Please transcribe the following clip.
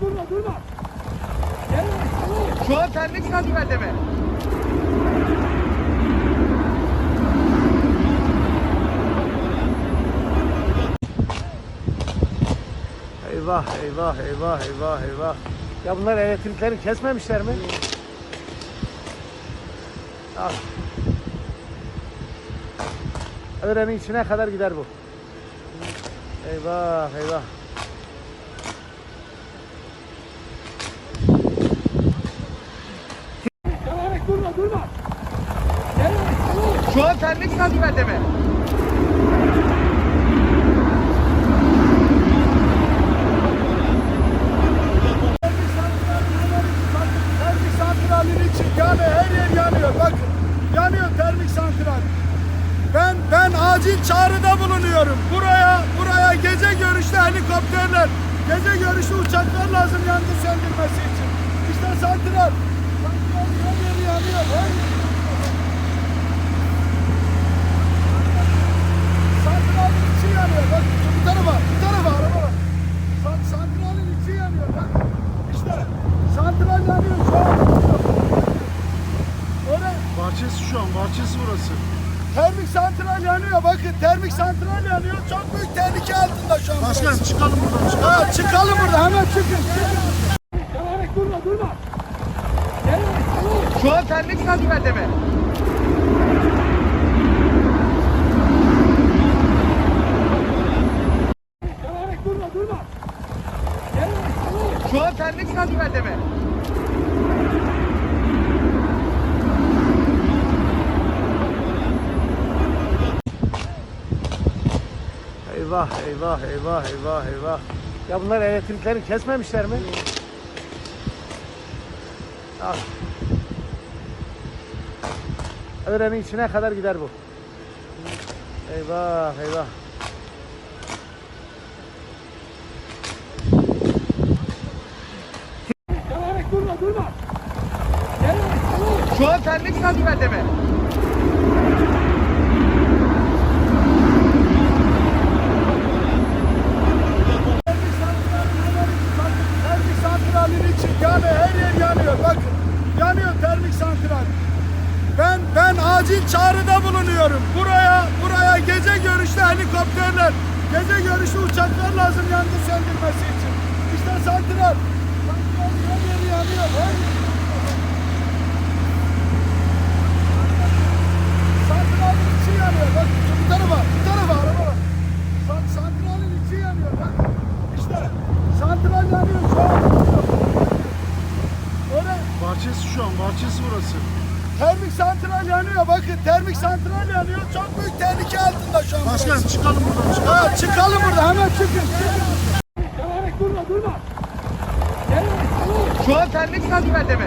durma durma. Şu an termik santralde mi? Eyvah eyvah eyvah eyvah eyvah. Ya bunlar elektrikleri kesmemişler mi? Al. Öğrenin içine kadar gider bu. Eyvah eyvah. Yanarak durma durma. Termik santralin için yani her yer yanıyor. Bakın yanıyor termik santral. Ben ben acil çağrıda bulunuyorum. Buraya buraya gece görüşlü helikopterler, gece görüşlü uçaklar lazım yangın söndürmesi için. İşte. Santral her yeri yanıyor. Her Santralin içi yanıyor. Bak bu tarafa, bu tarafa araba var. San, santralin içi yanıyor. Bak işte santral yanıyor şu an. Öyle Bahçesi şu an, bahçesi burası. termik santral yanıyor. Bakın termik santral yanıyor. Çok büyük tehlike altında şu an. Başkan burası. çıkalım buradan, çıkalım. Ha, çıkalım burada hemen çıkın. çıkın. Yanarak durma durma. Şu an termik santralde mi? Yanarak durma durma. Şu an termik santralde mi? Eyvah eyvah eyvah eyvah eyvah. Ya bunlar elektrikleri kesmemişler mi? Al. Öğrenin içine kadar gider bu. Eyvah eyvah. Şu an termik santralde mi? Termik santralin için yani her yer yanıyor. Bakın yanıyor termik santral. Ben ben acil çağrıda bulunuyorum. Buraya buraya gece görüşlü helikopterler, gece görüşlü uçaklar lazım yangın söndürmesi için. İşte santral. Santral yanıyor. Her Santralin içi yanıyor. Bak bu tarafa, bu tarafa araba var. İçi yanıyor. İşte santral yanıyor şu an. Öyle Bahçesi şu an, bahçesi burası. Termik santral yanıyor. Bakın termik santral yanıyor. Çok büyük tehlike altında şu an. Başkan burası. çıkalım buradan, çıkalım. Ha, çıkalım burada hemen çıkın. çıkın. Durma durma. Şu an termik santralde mi?